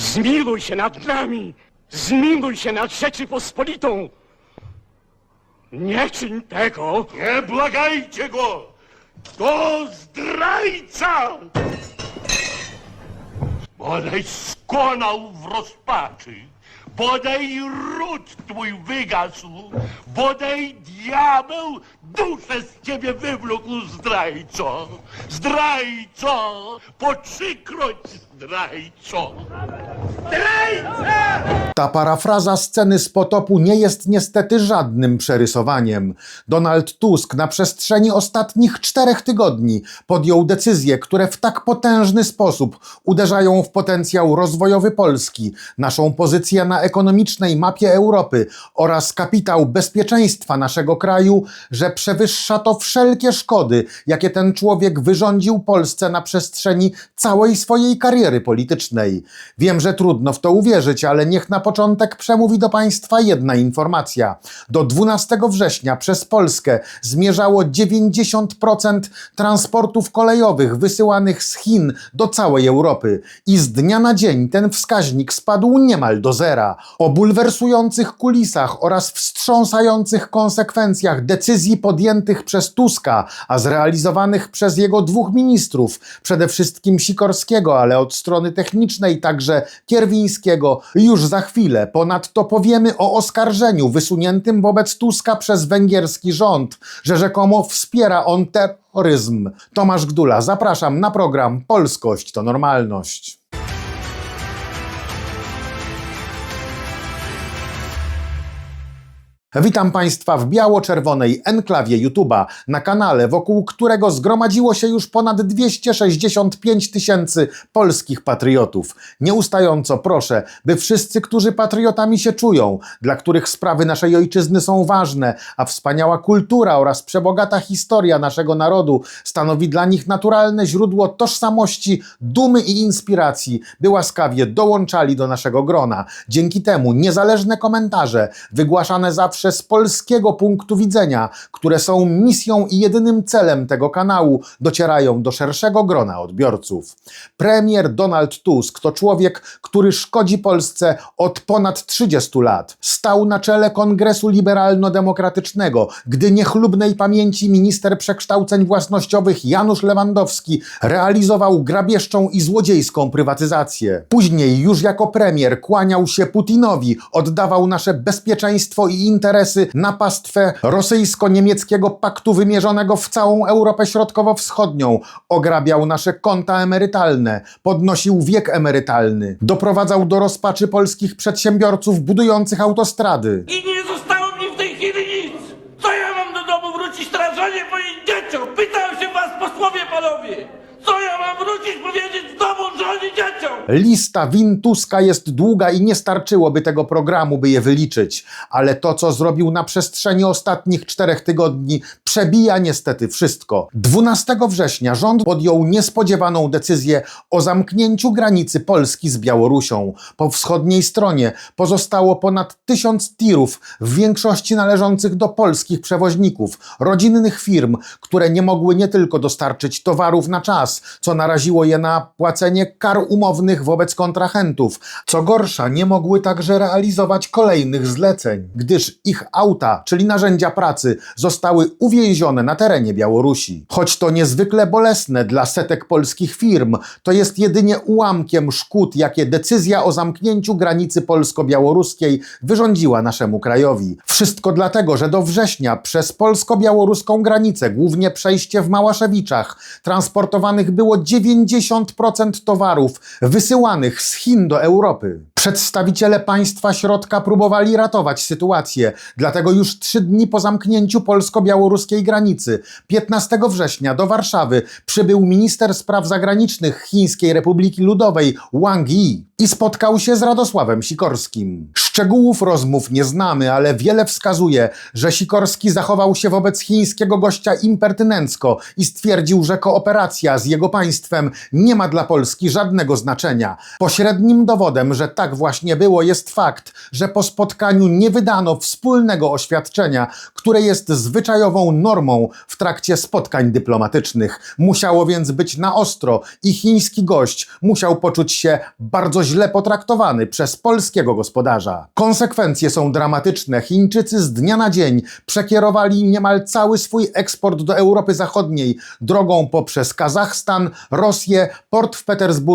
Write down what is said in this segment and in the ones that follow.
Zmiluj się nad nami! Zmiluj się nad Rzeczypospolitą! Nie czyń tego! Nie błagajcie go! To zdrajca! Bodaj skonał w rozpaczy, bodaj ród twój wygasł, bodaj diabeł duszę z ciebie wywlókł, zdrajco! Zdrajco! Po trzykroć zdrajco! Zdrajca! Ta parafraza sceny z potopu nie jest niestety żadnym przerysowaniem. Donald Tusk na przestrzeni ostatnich czterech tygodni podjął decyzje, które w tak potężny sposób uderzają w potencjał rozwojowy Polski, naszą pozycję na ekonomicznej mapie Europy oraz kapitał bezpieczeństwa naszego kraju, że przewyższa to wszelkie szkody, jakie ten człowiek wyrządził Polsce na przestrzeni całej swojej kariery politycznej. Wiem, że trudno w to uwierzyć, ale niech na początek przemówi do Państwa jedna informacja. Do 12 września przez Polskę zmierzało 90% transportów kolejowych wysyłanych z Chin do całej Europy i z dnia na dzień ten wskaźnik spadł niemal do zera. O bulwersujących kulisach oraz wstrząsających konsekwencjach decyzji podjętych przez Tuska, a zrealizowanych przez jego dwóch ministrów, przede wszystkim Sikorskiego, ale od strony technicznej także Kierwińskiego, już za chwilę. Ponadto powiemy o oskarżeniu wysuniętym wobec Tuska przez węgierski rząd, że rzekomo wspiera on terroryzm. Tomasz Gdula, zapraszam na program Polskość to normalność. Witam Państwa w biało-czerwonej enklawie YouTube'a, na kanale, wokół którego zgromadziło się już ponad 265 tysięcy polskich patriotów. Nieustająco proszę, by wszyscy, którzy patriotami się czują, dla których sprawy naszej ojczyzny są ważne, a wspaniała kultura oraz przebogata historia naszego narodu stanowi dla nich naturalne źródło tożsamości, dumy i inspiracji, by łaskawie dołączali do naszego grona. Dzięki temu niezależne komentarze, wygłaszane zawsze z polskiego punktu widzenia, które są misją i jedynym celem tego kanału, docierają do szerszego grona odbiorców. Premier Donald Tusk to człowiek, który szkodzi Polsce od ponad 30 lat. Stał na czele Kongresu Liberalno-Demokratycznego, gdy niechlubnej pamięci minister przekształceń własnościowych Janusz Lewandowski realizował grabieżczą i złodziejską prywatyzację. Później już jako premier kłaniał się Putinowi, oddawał nasze bezpieczeństwo i interesy na pastwę rosyjsko-niemieckiego paktu wymierzonego w całą Europę Środkowo-Wschodnią, ograbiał nasze konta emerytalne, podnosił wiek emerytalny, doprowadzał do rozpaczy polskich przedsiębiorców budujących autostrady. I nie zostało mi w tej chwili nic! Co ja mam do domu wrócić teraz moim dzieciom? Pytam się was posłowie panowie! Co ja mam wrócić powiedzieć w domu dzieciom? Lista win Tuska jest długa i nie starczyłoby tego programu, by je wyliczyć, ale to, co zrobił na przestrzeni ostatnich czterech tygodni, przebija niestety wszystko. 12 września rząd podjął niespodziewaną decyzję o zamknięciu granicy Polski z Białorusią. Po wschodniej stronie pozostało ponad tysiąc tirów, w większości należących do polskich przewoźników, rodzinnych firm, które nie mogły nie tylko dostarczyć towarów na czas, co naraziło je na płacenie kar umownych wobec kontrahentów. Co gorsza, nie mogły także realizować kolejnych zleceń, gdyż ich auta, czyli narzędzia pracy, zostały uwięzione na terenie Białorusi. Choć to niezwykle bolesne dla setek polskich firm, to jest jedynie ułamkiem szkód, jakie decyzja o zamknięciu granicy polsko-białoruskiej wyrządziła naszemu krajowi. Wszystko dlatego, że do września przez polsko-białoruską granicę, głównie przejście w Małaszewiczach, transportowanych było 90% towarów wysyłanych z Chin do Europy. Przedstawiciele państwa środka próbowali ratować sytuację, dlatego już trzy dni po zamknięciu polsko-białoruskiej granicy, 15 września do Warszawy przybył minister spraw zagranicznych Chińskiej Republiki Ludowej Wang Yi i spotkał się z Radosławem Sikorskim. Szczegółów rozmów nie znamy, ale wiele wskazuje, że Sikorski zachował się wobec chińskiego gościa impertynencko i stwierdził, że kooperacja z jego państwem nie ma dla Polski żadnego znaczenia. Pośrednim dowodem, że tak właśnie było, jest fakt, że po spotkaniu nie wydano wspólnego oświadczenia, które jest zwyczajową normą w trakcie spotkań dyplomatycznych. Musiało więc być na ostro i chiński gość musiał poczuć się bardzo źle potraktowany przez polskiego gospodarza. Konsekwencje są dramatyczne. Chińczycy z dnia na dzień przekierowali niemal cały swój eksport do Europy Zachodniej drogą poprzez Kazachstan, Rosję, port w Petersburgu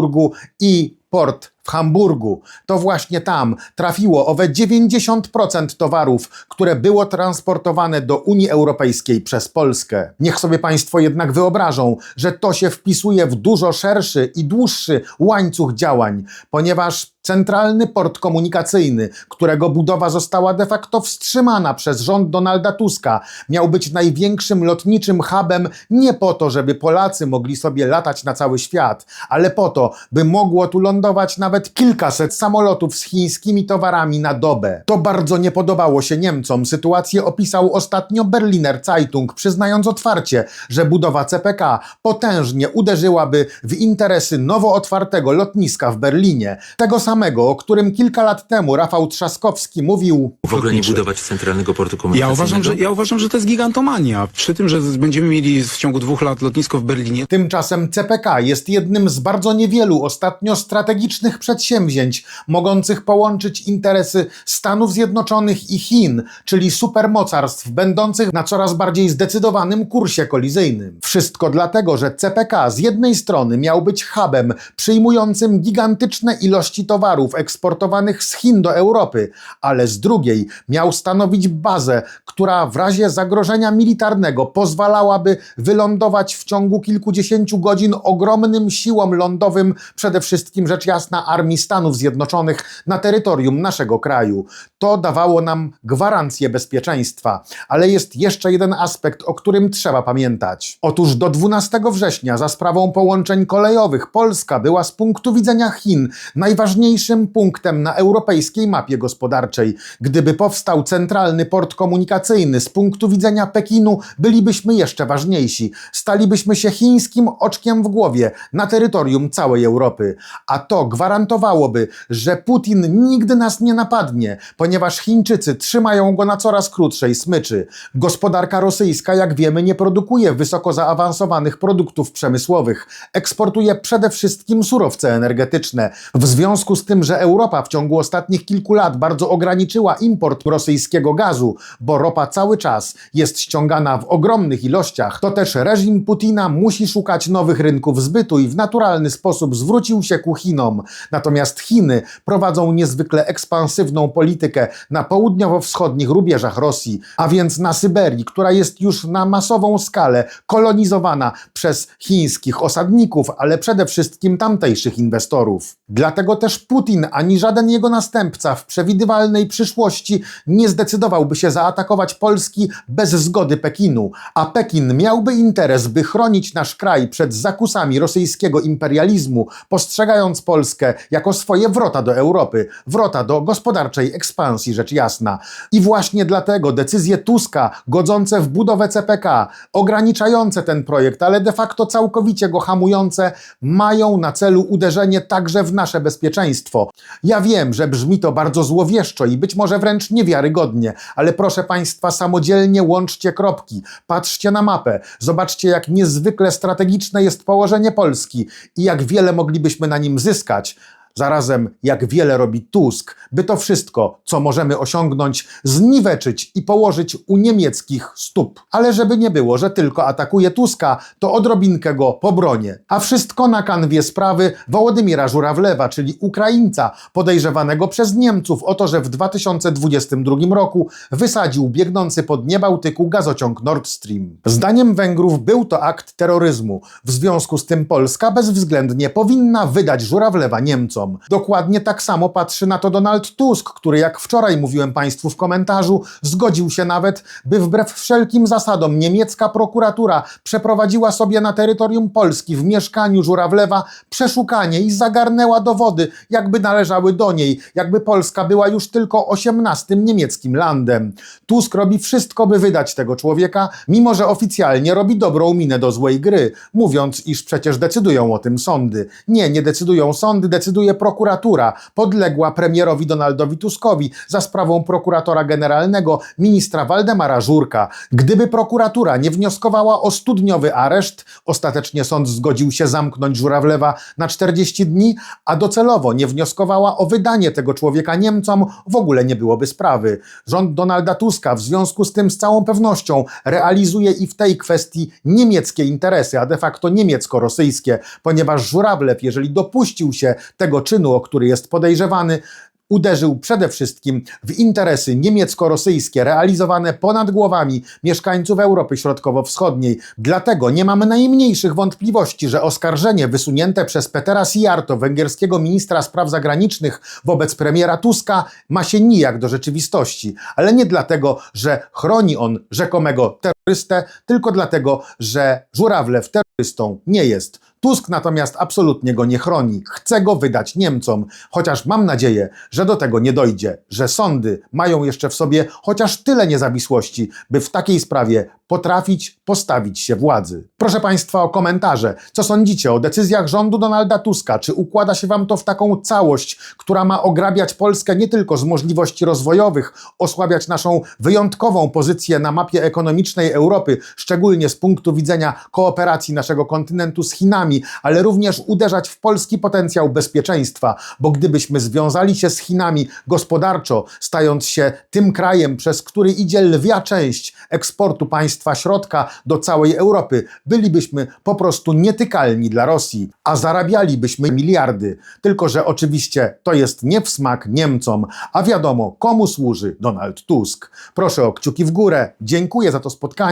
i port w Hamburgu. To właśnie tam trafiło owe 90% towarów, które było transportowane do Unii Europejskiej przez Polskę. Niech sobie Państwo jednak wyobrażą, że to się wpisuje w dużo szerszy i dłuższy łańcuch działań, ponieważ Centralny port komunikacyjny, którego budowa została de facto wstrzymana przez rząd Donalda Tuska, miał być największym lotniczym hubem nie po to, żeby Polacy mogli sobie latać na cały świat, ale po to, by mogło tu lądować nawet kilkaset samolotów z chińskimi towarami na dobę. To bardzo nie podobało się Niemcom. Sytuację opisał ostatnio Berliner Zeitung, przyznając otwarcie, że budowa CPK potężnie uderzyłaby w interesy nowo otwartego lotniska w Berlinie. Tego samego, o którym kilka lat temu Rafał Trzaskowski mówił w ogóle nie budować centralnego portu Ja komunikacyjnego? uważam, że, ja uważam, że to jest gigantomania. Przy tym, że będziemy mieli w ciągu dwóch lat lotnisko w Berlinie, Tymczasem CPK jest jednym z bardzo niewielu ostatnio strategicznych przedsięwzięć mogących połączyć interesy Stanów Zjednoczonych i Chin, czyli supermocarstw będących na coraz bardziej zdecydowanym kursie kolizyjnym. Wszystko dlatego, że CPK z jednej strony miał być hubem przyjmującym gigantyczne ilości towarów eksportowanych z Chin do Europy, ale z drugiej miał stanowić bazę, która w razie zagrożenia militarnego pozwalałaby wylądować w ciągu kilkudziesięciu godzin ogromnym siłom lądowym, przede wszystkim rzecz jasna Armii Stanów Zjednoczonych na terytorium naszego kraju. To dawało nam gwarancję bezpieczeństwa, ale jest jeszcze jeden aspekt, o którym trzeba pamiętać. Otóż do 12 września za sprawą połączeń kolejowych Polska była z punktu widzenia Chin najważniejszym punktem na europejskiej mapie gospodarczej. Gdyby powstał centralny port komunikacyjny z punktu widzenia Pekinu, bylibyśmy jeszcze ważniejsi. Stalibyśmy się chińskim oczkiem w głowie na terytorium całej Europy. A to gwarantowałoby, że Putin nigdy nas nie napadnie, ponieważ Chińczycy trzymają go na coraz krótszej smyczy. Gospodarka rosyjska, jak wiemy, nie produkuje wysoko zaawansowanych produktów przemysłowych. Eksportuje przede wszystkim surowce energetyczne. W związku z tym, że Europa w ciągu ostatnich kilku lat bardzo ograniczyła import rosyjskiego gazu, bo ropa cały czas jest ściągana w ogromnych ilościach, to też reżim Putina musi szukać nowych rynków zbytu i w naturalny sposób zwrócił się ku Chinom. Natomiast Chiny prowadzą niezwykle ekspansywną politykę na południowo-wschodnich rubieżach Rosji, a więc na Syberii, która jest już na masową skalę kolonizowana przez chińskich osadników, ale przede wszystkim tamtejszych inwestorów. Dlatego też Putin ani żaden jego następca w przewidywalnej przyszłości nie zdecydowałby się zaatakować Polski bez zgody Pekinu, a Pekin miałby interes, by chronić nasz kraj przed zakusami rosyjskiego imperializmu, postrzegając Polskę jako swoje wrota do Europy, wrota do gospodarczej ekspansji, rzecz jasna. I właśnie dlatego decyzje Tuska, godzące w budowę CPK, ograniczające ten projekt, ale de facto całkowicie go hamujące, mają na celu uderzenie także w nasze bezpieczeństwo. Ja wiem, że brzmi to bardzo złowieszczo i być może wręcz niewiarygodnie, ale proszę Państwa, samodzielnie łączcie kropki, patrzcie na mapę, zobaczcie, jak niezwykle strategiczne jest położenie Polski i jak wiele moglibyśmy na nim zyskać. Zarazem, jak wiele robi Tusk, by to wszystko, co możemy osiągnąć, zniweczyć i położyć u niemieckich stóp. Ale żeby nie było, że tylko atakuje Tuska, to odrobinkę go pobronię. A wszystko na kanwie sprawy Wołodymira Żurawlewa, czyli Ukraińca, podejrzewanego przez Niemców o to, że w 2022 roku wysadził biegnący po dnie Bałtyku gazociąg Nord Stream. Zdaniem Węgrów był to akt terroryzmu. W związku z tym Polska bezwzględnie powinna wydać Żurawlewa Niemcom. Dokładnie tak samo patrzy na to Donald Tusk, który, jak wczoraj mówiłem Państwu w komentarzu, zgodził się nawet, by wbrew wszelkim zasadom niemiecka prokuratura przeprowadziła sobie na terytorium Polski w mieszkaniu Żurawlewa przeszukanie i zagarnęła dowody, jakby należały do niej, jakby Polska była już tylko osiemnastym niemieckim landem. Tusk robi wszystko, by wydać tego człowieka, mimo że oficjalnie robi dobrą minę do złej gry, mówiąc, iż przecież decydują o tym sądy. Nie, nie decydują sądy, decyduje prokuratura podległa premierowi Donaldowi Tuskowi za sprawą prokuratora generalnego ministra Waldemara Żurka, gdyby prokuratura nie wnioskowała o studniowy areszt, ostatecznie sąd zgodził się zamknąć Żurawlewa na 40 dni, a docelowo nie wnioskowała o wydanie tego człowieka Niemcom, w ogóle nie byłoby sprawy. Rząd Donalda Tuska w związku z tym z całą pewnością realizuje i w tej kwestii niemieckie interesy, a de facto niemiecko-rosyjskie, ponieważ Żurawlew, jeżeli dopuścił się tego czynu, o który jest podejrzewany, uderzył przede wszystkim w interesy niemiecko-rosyjskie realizowane ponad głowami mieszkańców Europy Środkowo-Wschodniej. Dlatego nie mamy najmniejszych wątpliwości, że oskarżenie wysunięte przez Petera Sijarto, węgierskiego ministra spraw zagranicznych wobec premiera Tuska ma się nijak do rzeczywistości. Ale nie dlatego, że chroni on rzekomego terrorystę, tylko dlatego, że Żurawlew terrorystą nie jest. Tusk natomiast absolutnie go nie chroni. Chce go wydać Niemcom, chociaż mam nadzieję, że do tego nie dojdzie, że sądy mają jeszcze w sobie chociaż tyle niezawisłości, by w takiej sprawie potrafić postawić się władzy. Proszę Państwa o komentarze. Co sądzicie o decyzjach rządu Donalda Tuska? Czy układa się Wam to w taką całość, która ma ograbiać Polskę nie tylko z możliwości rozwojowych, osłabiać naszą wyjątkową pozycję na mapie ekonomicznej Europy, szczególnie z punktu widzenia kooperacji naszego kontynentu z Chinami, ale również uderzać w polski potencjał bezpieczeństwa, bo gdybyśmy związali się z Chinami gospodarczo, stając się tym krajem, przez który idzie lwia część eksportu państwa środka do całej Europy, bylibyśmy po prostu nietykalni dla Rosji, a zarabialibyśmy miliardy. Tylko, że oczywiście to jest nie w smak Niemcom, a wiadomo, komu służy Donald Tusk. Proszę o kciuki w górę, dziękuję za to spotkanie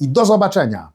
i do zobaczenia.